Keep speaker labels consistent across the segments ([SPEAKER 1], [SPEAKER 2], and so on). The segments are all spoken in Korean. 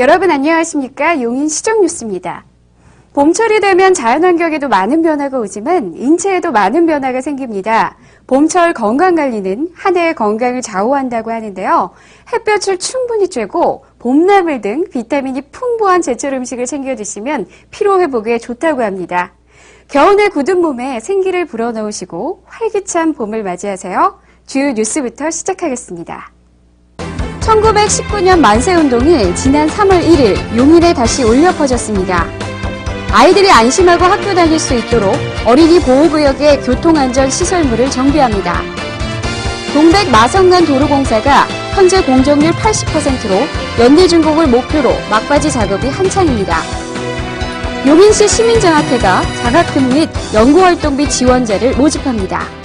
[SPEAKER 1] 여러분 안녕하십니까? 용인 시정뉴스입니다. 봄철이 되면 자연환경에도 많은 변화가 오지만 인체에도 많은 변화가 생깁니다. 봄철 건강관리는 한 해의 건강을 좌우한다고 하는데요. 햇볕을 충분히 쬐고 봄나물 등 비타민이 풍부한 제철 음식을 챙겨 드시면 피로회복에 좋다고 합니다. 겨울에 굳은 몸에 생기를 불어넣으시고 활기찬 봄을 맞이하세요. 주요 뉴스부터 시작하겠습니다. 1919년 만세운동이 지난 3월 1일 용인에 다시 울려 퍼졌습니다. 아이들이 안심하고 학교 다닐 수 있도록 어린이 보호구역의 교통안전 시설물을 정비합니다. 동백 마성간 도로공사가 현재 공정률 80%로 연내 준공을 목표로 막바지 작업이 한창입니다. 용인시 시민장학회가 장학금 및 연구활동비 지원자를 모집합니다.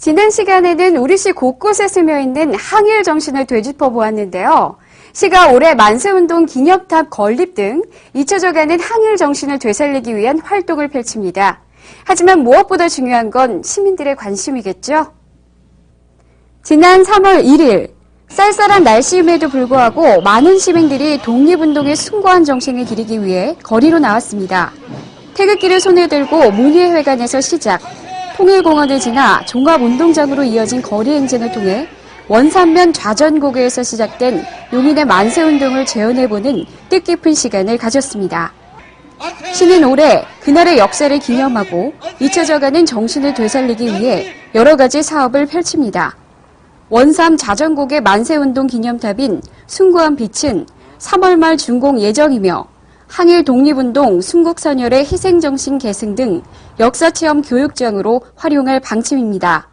[SPEAKER 1] 지난 시간에는 우리 시 곳곳에 스며 있는 항일 정신을 되짚어 보았는데요. 시가 올해 만세운동 기념탑 건립 등 잊혀져가는 항일 정신을 되살리기 위한 활동을 펼칩니다. 하지만 무엇보다 중요한 건 시민들의 관심이겠죠? 지난 3월 1일 쌀쌀한 날씨임에도 불구하고 많은 시민들이 독립운동의 숭고한 정신을 기리기 위해 거리로 나왔습니다. 태극기를 손에 들고 문예회관에서 시작, 통일공원을 지나 종합운동장으로 이어진 거리 행진을 통해 원산면 좌전고개에서 시작된 용인의 만세운동을 재현해보는 뜻깊은 시간을 가졌습니다. 시는 올해 그날의 역사를 기념하고 잊혀져가는 정신을 되살리기 위해 여러 가지 사업을 펼칩니다. 원삼 자전곡의 만세운동 기념탑인 숭고한 빛은 3월 말 준공 예정이며 항일 독립운동 순국선열의 희생정신 계승 등 역사체험 교육장으로 활용할 방침입니다.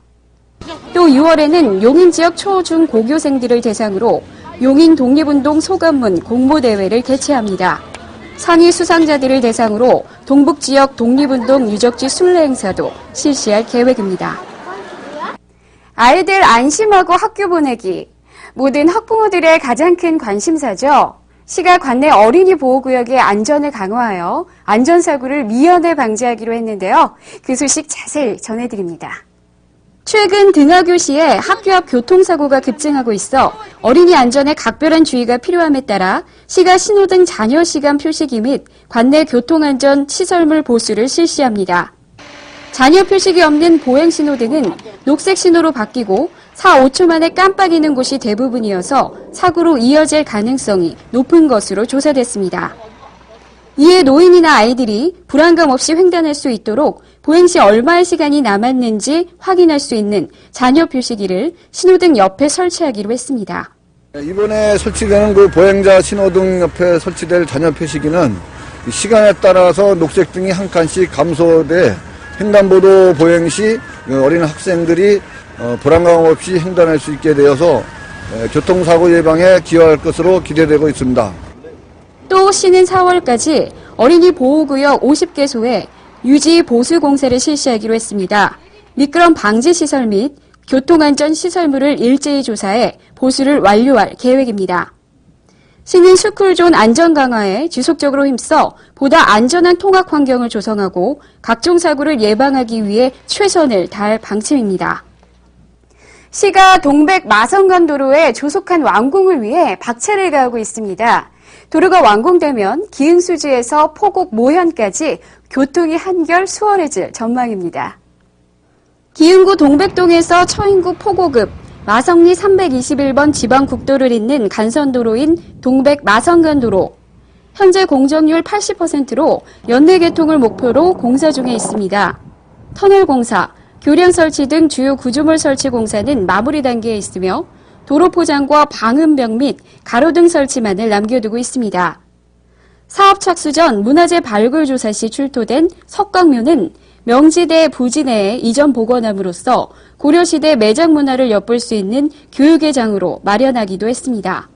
[SPEAKER 1] 또 6월에는 용인 지역 초, 중, 고교생들을 대상으로 용인 독립운동 소감문 공모대회를 개최합니다. 상위 수상자들을 대상으로 동북 지역 독립운동 유적지 순례 행사도 실시할 계획입니다. 아이들 안심하고 학교 보내기. 모든 학부모들의 가장 큰 관심사죠. 시가 관내 어린이 보호구역의 안전을 강화하여 안전사고를 미연에 방지하기로 했는데요. 그 소식 자세히 전해드립니다. 최근 등하교시에 학교 앞 교통사고가 급증하고 있어 어린이 안전에 각별한 주의가 필요함에 따라 시가 신호등 잔여 시간 표시기 및 관내 교통안전 시설물 보수를 실시합니다. 잔여 표식이 없는 보행 신호등은 녹색 신호로 바뀌고 4, 5초 만에 깜빡이는 곳이 대부분이어서 사고로 이어질 가능성이 높은 것으로 조사됐습니다. 이에 노인이나 아이들이 불안감 없이 횡단할 수 있도록 보행 시 얼마의 시간이 남았는지 확인할 수 있는 잔여 표시기를 신호등 옆에 설치하기로 했습니다.
[SPEAKER 2] 이번에 설치되는 그 보행자 신호등 옆에 설치될 잔여 표시기는 시간에 따라서 녹색등이 한 칸씩 감소돼 횡단보도 보행 시 어린 학생들이 어, 불안감 없이 횡단할 수 있게 되어서 교통사고 예방에 기여할 것으로 기대되고 있습니다.
[SPEAKER 1] 또 시는 4월까지 어린이 보호구역 50개소에 유지 보수 공사를 실시하기로 했습니다. 미끄럼 방지 시설 및 교통안전 시설물을 일제히 조사해 보수를 완료할 계획입니다. 시는 스쿨존 안전 강화에 지속적으로 힘써 보다 안전한 통학 환경을 조성하고 각종 사고를 예방하기 위해 최선을 다할 방침입니다. 시가 동백 마성간 도로의 조속한 완공을 위해 박차를 가하고 있습니다. 도로가 완공되면 기흥수지에서 포곡 모현까지 교통이 한결 수월해질 전망입니다. 기흥구 동백동에서 처인구 포고급, 마성리 321번 지방국도를 잇는 간선도로인 동백 마성간도로. 현재 공정률 80%로 연내 개통을 목표로 공사 중에 있습니다. 터널 공사, 교량 설치 등 주요 구조물 설치 공사는 마무리 단계에 있으며 도로 포장과 방음벽 및 가로등 설치만을 남겨두고 있습니다. 사업 착수 전 문화재 발굴 조사 시 출토된 석광묘는 명지대 내에 이전 복원함으로써 고려시대 매장 문화를 엿볼 수 있는 교육의 장으로 마련하기도 했습니다.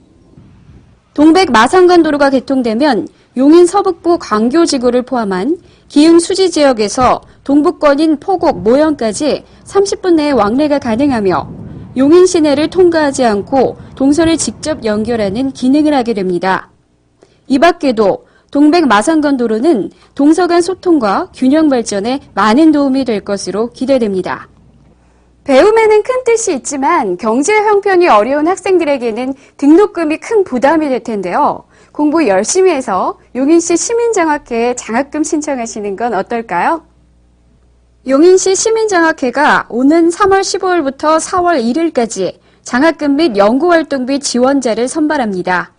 [SPEAKER 1] 동백 마산간 도로가 개통되면 용인 서북부 광교 지구를 포함한 기흥 수지 지역에서 동북권인 포곡 모현까지 30분 내에 왕래가 가능하며 용인 시내를 통과하지 않고 동서를 직접 연결하는 기능을 하게 됩니다. 이 밖에도 동백 마산건 도로는 동서 간 소통과 균형 발전에 많은 도움이 될 것으로 기대됩니다. 배움에는 큰 뜻이 있지만 경제 형편이 어려운 학생들에게는 등록금이 큰 부담이 될 텐데요. 공부 열심히 해서 용인시 시민장학회에 장학금 신청하시는 건 어떨까요? 용인시 시민장학회가 오는 3월 15일부터 4월 1일까지 장학금 및 연구활동비 지원자를 선발합니다.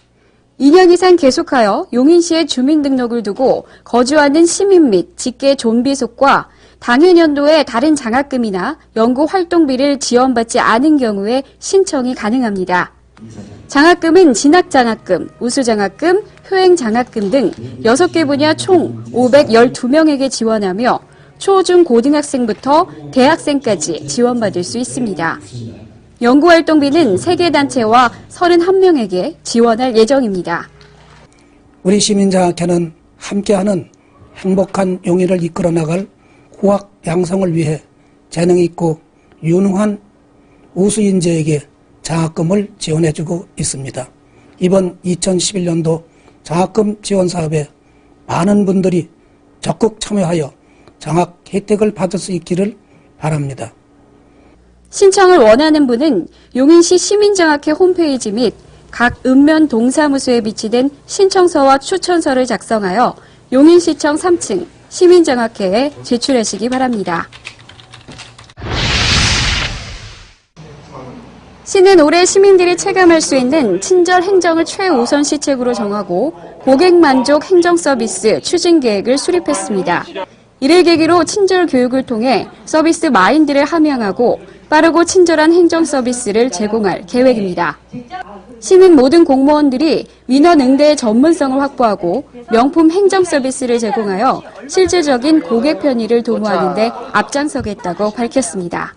[SPEAKER 1] 2년 이상 계속하여 용인시에 주민등록을 두고 거주하는 시민 및 직계 존비속과 당해년도에 다른 장학금이나 연구활동비를 지원받지 않은 경우에 신청이 가능합니다. 장학금은 진학장학금, 우수장학금, 효행장학금 등 6개 분야 총 512명에게 지원하며 초, 중, 고등학생부터 대학생까지 지원받을 수 있습니다. 연구활동비는 3개 단체와 31명에게 지원할 예정입니다.
[SPEAKER 3] 우리 시민장학회는 함께하는 행복한 용인을 이끌어 나갈 후학 양성을 위해 재능 있고 유능한 우수 인재에게 장학금을 지원해주고 있습니다. 이번 2011년도 장학금 지원 사업에 많은 분들이 적극 참여하여 장학 혜택을 받을 수 있기를 바랍니다.
[SPEAKER 1] 신청을 원하는 분은 용인시 시민장학회 홈페이지 및 각 읍면 동사무소에 비치된 신청서와 추천서를 작성하여 용인시청 3층 시민장학회에 제출하시기 바랍니다. 시는 올해 시민들이 체감할 수 있는 친절 행정을 최우선 시책으로 정하고 고객 만족 행정 서비스 추진 계획을 수립했습니다. 이를 계기로 친절 교육을 통해 서비스 마인드를 함양하고 빠르고 친절한 행정 서비스를 제공할 계획입니다. 시는 모든 공무원들이 민원 응대의 전문성을 확보하고 명품 행정 서비스를 제공하여 실질적인 고객 편의를 도모하는 데 앞장서겠다고 밝혔습니다.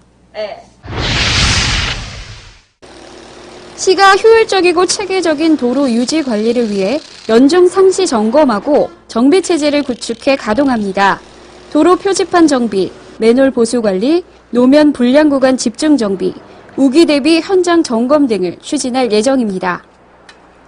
[SPEAKER 1] 시가 효율적이고 체계적인 도로 유지 관리를 위해 연중 상시 점검하고 정비 체제를 구축해 가동합니다. 도로 표지판 정비, 맨홀 보수 관리, 노면 불량 구간 집중 정비, 우기 대비 현장 점검 등을 추진할 예정입니다.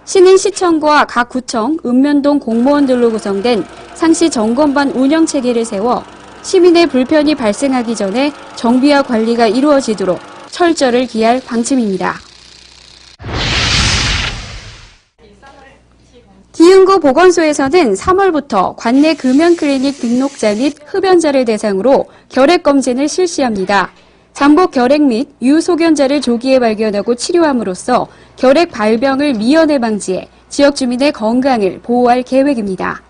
[SPEAKER 1] 시는 시청과 각 구청, 읍면동 공무원들로 구성된 상시 점검반 운영 체계를 세워 시민의 불편이 발생하기 전에 정비와 관리가 이루어지도록 철저를 기할 방침입니다. 기흥구 보건소에서는 3월부터 관내 금연 클리닉 등록자 및 흡연자를 대상으로 결핵 검진을 실시합니다. 잠복 결핵 및 유소견자를 조기에 발견하고 치료함으로써 결핵 발병을 미연에 방지해 지역 주민의 건강을 보호할 계획입니다.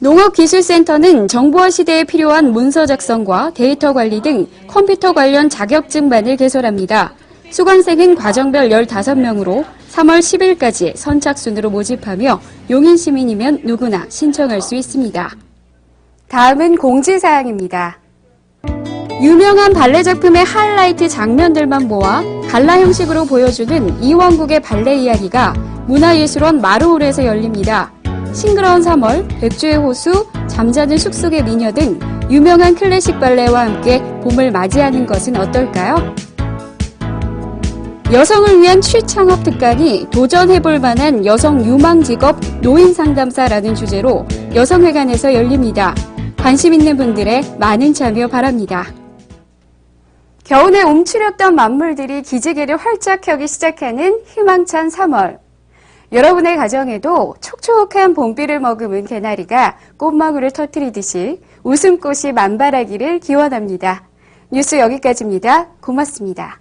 [SPEAKER 1] 농업기술센터는 정보화 시대에 필요한 문서 작성과 데이터 관리 등 컴퓨터 관련 자격증반을 개설합니다. 수강생은 과정별 15명으로 3월 10일까지 선착순으로 모집하며 용인 시민이면 누구나 신청할 수 있습니다. 다음은 공지사항입니다. 유명한 발레 작품의 하이라이트 장면들만 모아 갈라 형식으로 보여주는 이원국의 발레 이야기가 문화예술원 마루홀에서 열립니다. 싱그러운 3월, 백조의 호수, 잠자는 숲속의 미녀 등 유명한 클래식 발레와 함께 봄을 맞이하는 것은 어떨까요? 여성을 위한 취창업 특강이 도전해볼 만한 여성 유망 직업 노인 상담사라는 주제로 여성회관에서 열립니다. 관심 있는 분들의 많은 참여 바랍니다. 겨우내 움츠렸던 만물들이 기지개를 활짝 펴기 시작하는 희망찬 3월. 여러분의 가정에도 촉촉한 봄비를 머금은 개나리가 꽃망울을 터뜨리듯이 웃음꽃이 만발하기를 기원합니다. 뉴스 여기까지입니다. 고맙습니다.